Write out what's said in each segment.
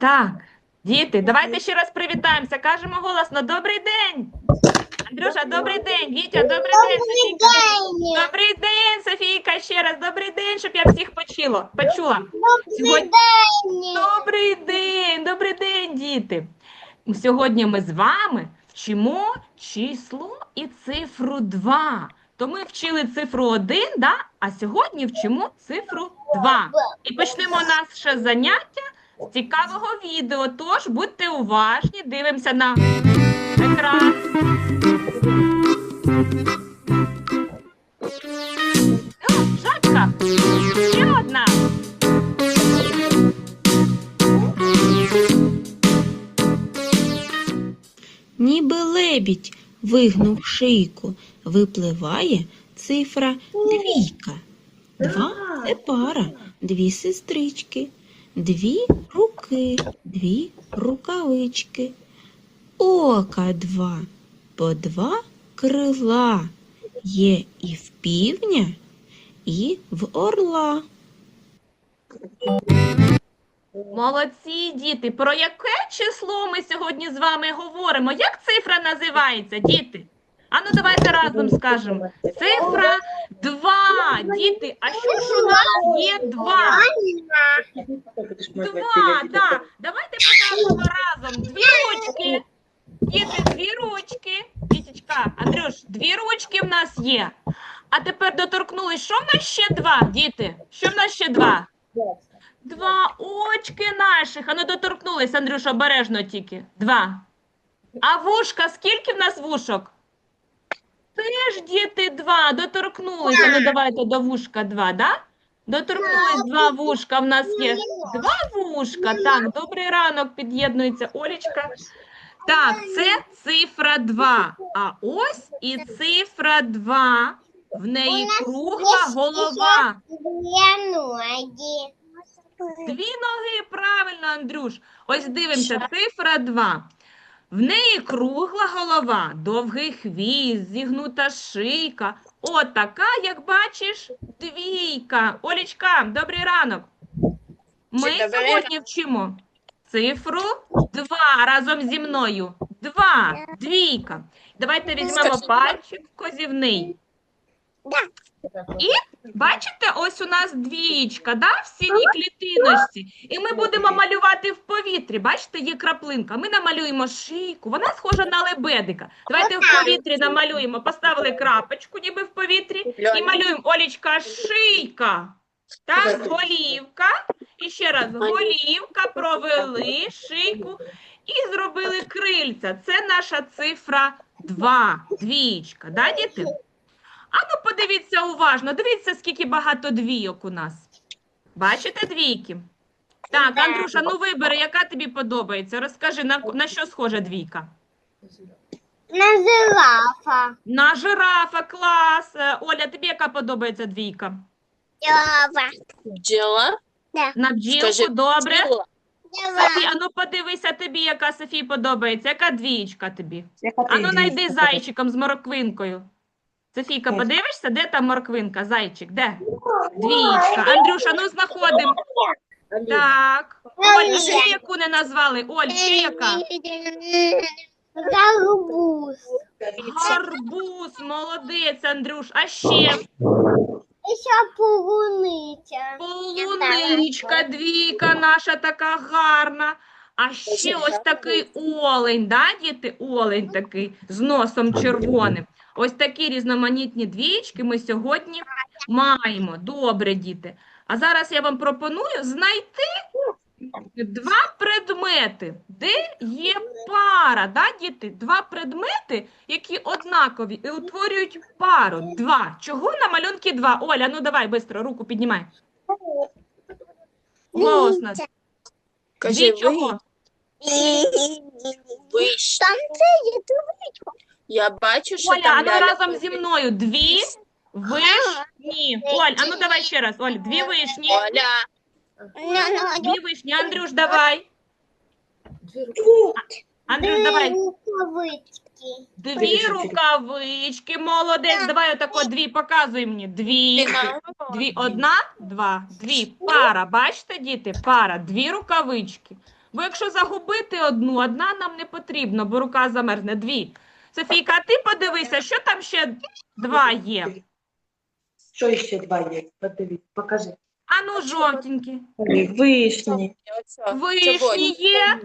Так, діти, давайте ще раз привітаємося. Кажемо голосно Добрий день. Андрюша, добрий день. Вітя, добрий день. Софійка, Добрий день, Софійка, ще раз. Добрий день, щоб я всіх почула. почула. Сьогодні... Добрий день, добрий день, діти. Сьогодні ми з вами вчимо число і цифру 2. То ми вчили цифру 1, да? а сьогодні вчимо цифру 2. І почнемо наше заняття з цікавого відео. Тож будьте уважні, дивимося на екран. О, жабка! Ще одна. Ніби лебідь вигнув шийку, випливає цифра двійка. Два це пара, дві сестрички, дві руки, дві рукавички. Ока два, по два крила. Є і в півня, і в орла. Молодці, діти. Про яке число ми сьогодні з вами говоримо? Як цифра називається, діти? Ану, давайте разом скажемо. Цифра 2. Діти, а що ж у нас є 2? Два, да. Давайте покажемо разом. Дві ручки. Діти, дві ручки. Дітечка, Андрюш, дві ручки в нас є. А тепер доторкнулись. Що в нас ще два, діти? Що в нас ще два? Два очки наших. Ану доторкнулись, Андрюш, обережно тільки. Два. А вушка, скільки в нас вушок? Теж діти два. Доторкнулися. Ну давайте до вушка два, да? Доторкнулись два вушка. В нас є два вушка. Так, добрий ранок під'єднується Олічка. Так, це цифра 2. А ось і цифра 2. В неї кругла голова. Дві ноги, правильно, Андрюш. Ось дивимося, цифра 2. В неї кругла голова, довгий хвіст, зігнута шийка. От як бачиш, двійка. Олічка, добрий ранок. Ми сьогодні вчимо цифру 2 разом зі мною. Два, двійка. Давайте візьмемо Скажи. пальчик вказівний. І бачите, ось у нас двієчка, да, в синій клітиночці. І ми будемо малювати в повітрі. Бачите, є краплинка. Ми намалюємо шийку. Вона схожа на лебедика. Давайте в повітрі намалюємо. Поставили крапочку, ніби в повітрі, і малюємо Олічка шийка. Так, голівка. І ще раз голівка, провели шийку і зробили крильця. Це наша цифра 2, двієчка. Да, діти? А ну подивіться уважно, дивіться, скільки багато двійок у нас. Бачите двійки? Так, Да. Андрюша, ну вибери, яка тобі подобається. Розкажи, на, на що схожа двійка? На жирафа. На жирафа, клас. Е, Оля, тобі яка подобається двійка? Жирафа. Бджола. На бджілку, Скажи, добре. Бджола. Софі, а ну подивися тобі, яка Софії подобається. Яка двієчка тобі? А ну найди зайчиком з морквинкою. Софійка, подивишся, де там морквинка? Зайчик, де? Двієчка. Андрюша, ну знаходимо. Так. Оль, ще яку не назвали? Оль, ще яка? Гарбуз. Гарбуз, молодець, Андрюш. А ще І ще полуниця. полуничка, двійка наша така гарна. А ще ось такий олень, да, діти? Олень такий з носом червоним. Ось такі різноманітні двічки ми сьогодні маємо. Добре, діти. А зараз я вам пропоную знайти два предмети, де є пара, да, діти? Два предмети, які однакові і утворюють пару. Два. Чого на малюнки два? Оля, ну давай, швидко, руку піднімай. Голосно. Кажи, Дві чого? виш. Я бачу, що Оля, там а ну ляля разом зі мною. Дві вишні. Оль, а ну давай ще раз. Оль, дві вишні. Оля. Дві вишні. Андрюш, давай. Андрюш, давай. Дві рукавички. Молодець. Давай отако дві. Показуй мені. Дві. Дві. Одна, два. Дві. Пара. Бачите, діти? Пара. Дві рукавички. Бо якщо загубити одну, одна нам не потрібно, бо рука замерзне. Дві. Софійка, а ти подивися, що там ще два є. Що ще два є? Подивись, покажи. Ану, жовтенькі. Вишні. Вишні є,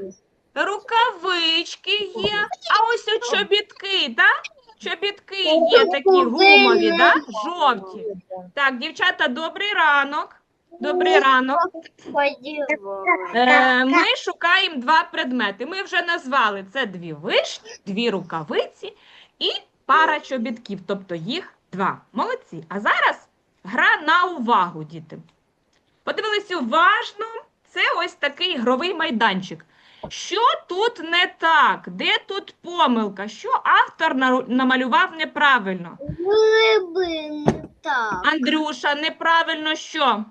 рукавички є, а ось от чобітки, так? Чобітки є такі гумові, да? жовті. Так, дівчата, добрий ранок. Добрий ранок. Е, ми шукаємо два предмети. Ми вже назвали це дві вишні, дві рукавиці і пара чобітків, тобто їх два. Молодці. А зараз гра на увагу, діти. Подивились уважно. Це ось такий ігровий майданчик. Що тут не так? Де тут помилка? Що автор намалював неправильно? Гриби не так. Андрюша, неправильно що?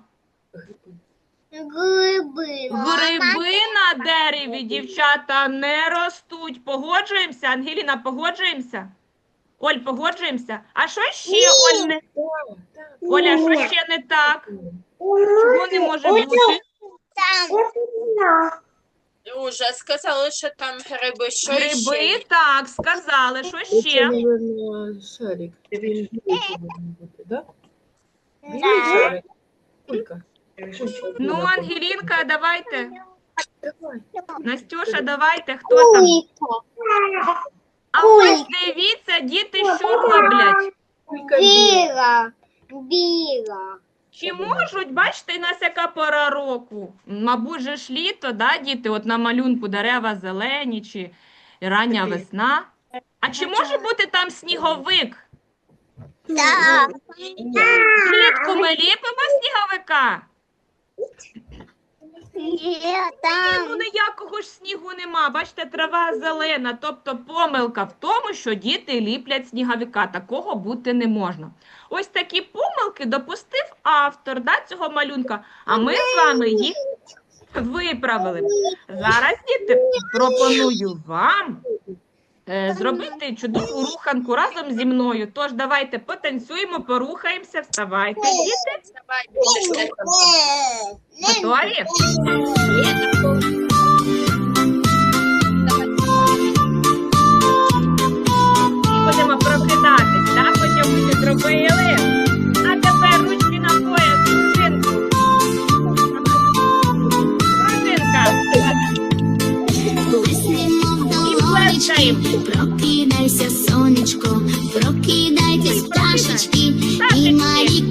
Гриби. Гриби на дереві, дівчата, не ростуть. Погоджуємося? Ангеліна, погоджуємося? Оль, погоджуємося? А що ще, Оль, не... Оля, що ще не так? Чого не може бути? Уже сказали, що там гриби. Що ще? Гриби, так, сказали. Що ще? наверное, шарик. Він повинен бути, да? Білий шарик. Кулька. Ну, Ангелінка, давайте. Настюша, давайте. Хто там? А ось дивіться, діти, що роблять. Біла. Біла. Чи можуть, бачите, у нас яка пора року? Мабуть, же ж літо, да, діти? От на малюнку дерева зелені чи рання весна. А чи може бути там сніговик? Так. Влітку ми ліпимо сніговика? Є там. ніякого ж снігу нема. Бачите, трава зелена. Тобто помилка в тому, що діти ліплять сніговика. Такого бути не можна. Ось такі помилки допустив автор да, цього малюнка, а ми з вами їх виправили. Зараз, діти, пропоную вам зробити чудову руханку разом зі мною. Тож давайте потанцюємо, порухаємося, вставайте, діти. Вставайте. Готові? Будемо прокидатись, так? Потім ми зробили. Imagine, imagine.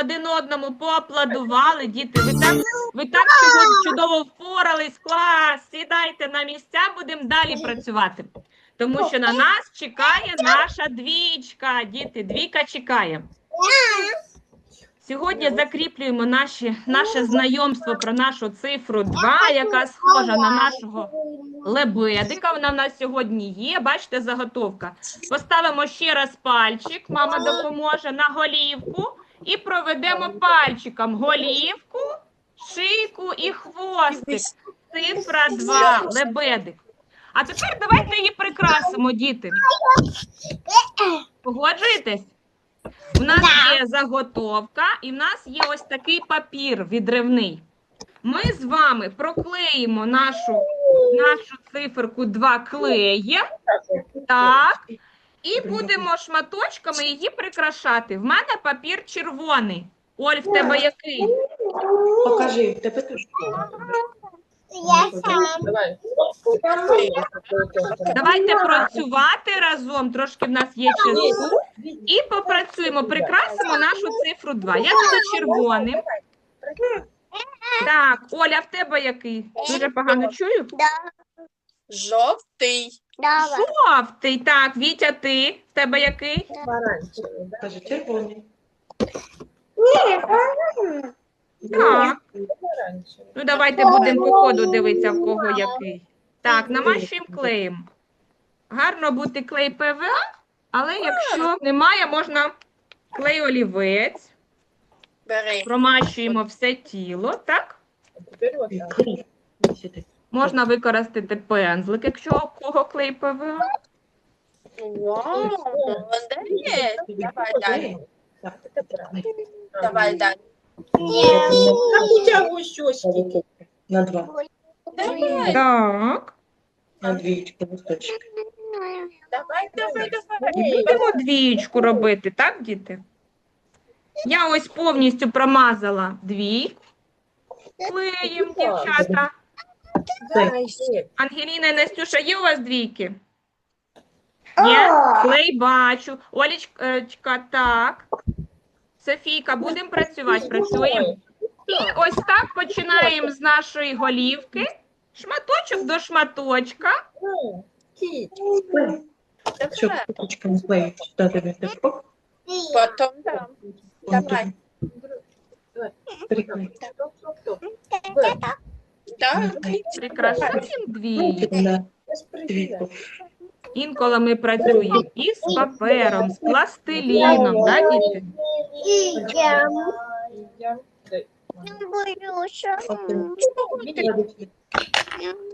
Один одному поаплодували, діти. Ви так, ви так чудово, чудово впорались, клас. Сідайте на місця, будемо далі працювати. Тому що на нас чекає наша двічка. Діти, двійка чекає. Сьогодні закріплюємо наші, наше знайомство про нашу цифру 2, яка схожа на нашого лебедика. Вона в нас сьогодні є. Бачите, заготовка. Поставимо ще раз пальчик, мама допоможе на голівку. І проведемо пальчиком голівку, шийку і хвостик. Цифра 2, лебедик. А тепер давайте її прикрасимо, діти. Погоджуєтесь? У нас є заготовка, і в нас є ось такий папір відривний. Ми з вами проклеїмо нашу, нашу циферку 2 клеєм. Так. І будемо шматочками її прикрашати. В мене папір червоний. Оль, в тебе який? Покажи, в тебе теж. Я сам. Давай. Давайте працювати разом. Трошки в нас є часу. І попрацюємо, прикрасимо нашу цифру 2. Я буду червоним. Так, Оля, в тебе який? Дуже погано чую. Жовтий. Давай. Жовтий. Так, Вітя, ти? В тебе який? Кажи, червоний. Так. Ну, давайте будемо по ходу дивитися, в кого який. Так, намащуємо клеєм. Гарно бути клей ПВА, але якщо немає, можна клей олівець. Бери. Промащуємо все тіло, так? Клей. Сюди. Можна використати пензлик, якщо у кого клей ПВА. Вау, молодець. Давай далі. Давай далі. На два. Давай, Так. На двічку листочок. давай, давай, І давай. будемо двічку робити, так, діти? Я ось повністю промазала дві клеєм, дівчата. Ангеліна і Настюша, є у вас двійки? Є? Клей бачу. Олічка, так. Софійка, будемо працювати, працюємо. І ось так починаємо з нашої голівки. Шматочок до шматочка. Щоб Давай. клеїть. Дам. Так. Прикрашаємо дві. Двійку. Інколи ми працюємо із папером, з пластиліном, да, діти?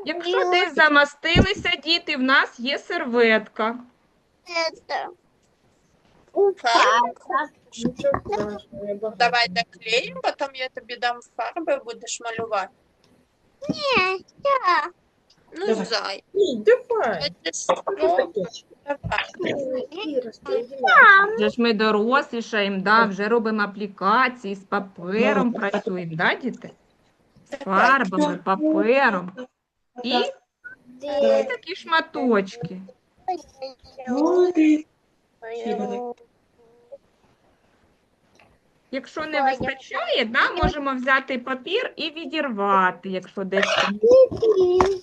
Якщо десь замастилися діти, в нас є серветка. Давай доклеїмо, потім я тобі дам фарби, будеш малювати. Ні, я. Ну, Давай. зай. Давай. Це ж, ну. Вже ж ми дорослішаємо, да, вже робимо аплікації з папером працюємо, да, діти? З фарбами, папером. І такі шматочки. Молодець. Якщо не вистачає, да, можемо взяти папір і відірвати, якщо десь там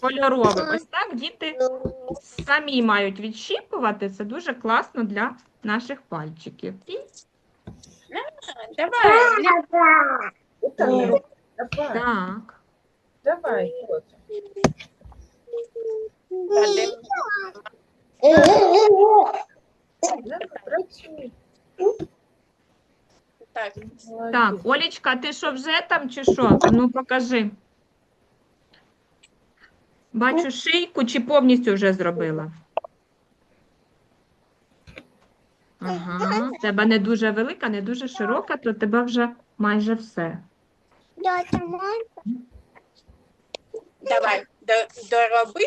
кольорове. Ось так діти самі мають відщіпувати. Це дуже класно для наших пальчиків. Давай. Давай. так. Давай. Вадим. Так. Так, Олічка, ти що вже там чи що? Ну покажи. Бачу шийку чи повністю вже зробила? Ага, в тебе не дуже велика, не дуже широка, то тебе вже майже все. Давай. До- Дороби.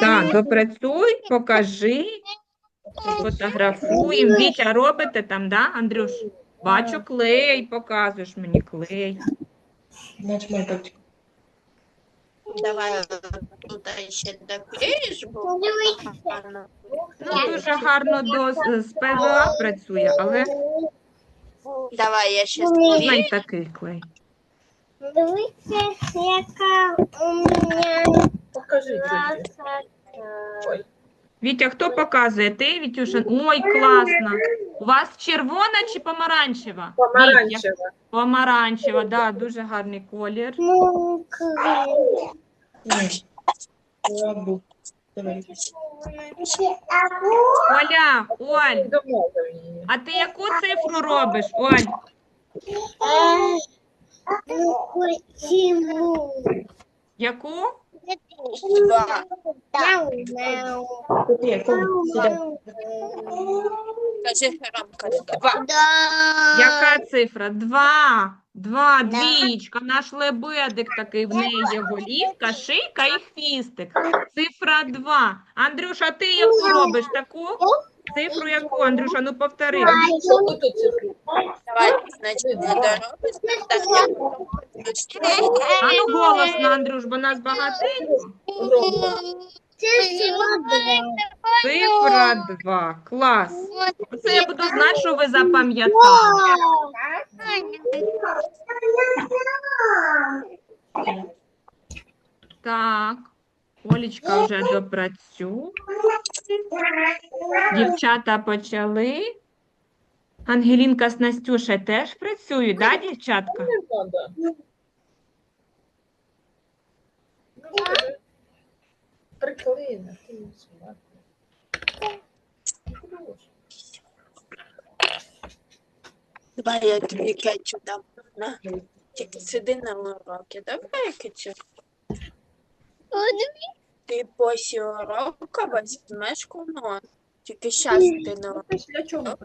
Так, допрацюй, покажи, фотографуємо. Вітя, робите там, да, Андрюш? Бачу клей, показуєш мені клей. Нажимай пальчик. Давай тут ще доклеїш, бо гарно. Ну, дуже гарно до, з ПВА працює, але Давай я ще можна й такий клей. Дивіться, яка у мене Покажи. Вітя, хто показує? Ти, Вітюша? Ой, класно. У вас червона чи помаранчева? Помаранчева. Помаранчева, да, дуже гарний колір. Давай. Оля, Оль, а ти яку цифру робиш, Оль? Ну? Яку? Два. Кажи Ромка. Два. Да. Яка цифра? Два. Два, двічка. Наш лебедик такий, в неї є голівка, шийка і хвістик. Цифра два. Андрюша, ти яку робиш? Таку? Цифру яку, Андрюша? Ну повтори. Давай, значить. Так, А ну голосно, Андрюш, бо нас багатенько. Цифра два. Клас. Це я буду знати, що ви запам'ятали. Так. Олічка вже допрацює. Дівчата почали. Ангелінка з Настюшею теж працюють, да, дівчатка? Приклеєна, ти не смачна. Давай я тобі кетчу дам. На. Тільки сиди на уроки. Давай кетчу. Ти після урока візьмеш кунон. Тільки щас ти на уроки. Після чого?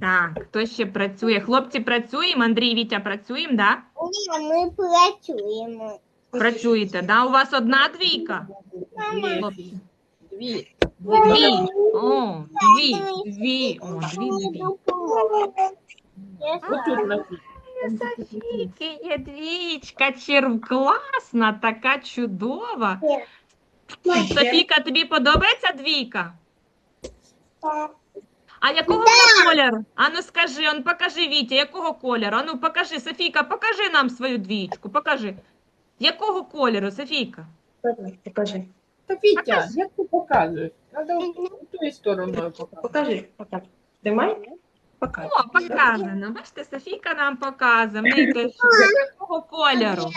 Так, хто ще працює? Хлопці працюємо, Андрій і Вітя працюємо, да? Ні, ми працюємо. Працюєте, да? У вас одна двійка? Хлопці. Дві. Дві. О, дві, дві. О, дві, дві. Софійки є двічка, черв класна, така чудова. Софійка, тобі подобається двійка? А якого вона кольору? Ану скажи, он покажи Вітя, якого кольору? Ану покажи, Софійка, покажи нам свою двічку, покажи. Якого кольору, Софійка? Покажи. Та Вітя, як ти показуєш? Треба тою стороною показувати. Покажи. Отак. Тримай. Покажи. О, показано. Бачите, Софійка нам показує. Якого кольору?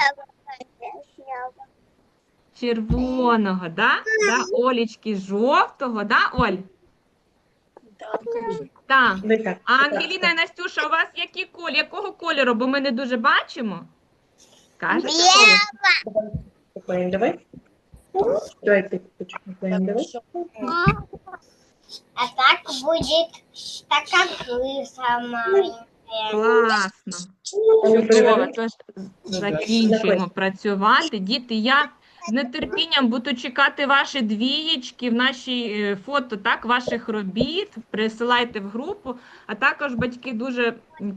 Червоного, да? да? Олічки жовтого, да, Оль? Так. Так. Дай. А Ангеліна і Настюша, у вас які коль, якого кольору, бо ми не дуже бачимо? Кажете? Давай. Поклеїмо, давай. Давай ти почекай, поклеїмо, давай. А так будет такая крыса маленькая. Класно. Чудово. Тож закінчуємо працювати. Діти, я з нетерпінням буду чекати ваші двієчки в наші е, фото, так, ваших робіт. Присилайте в групу, а також батьки дуже м,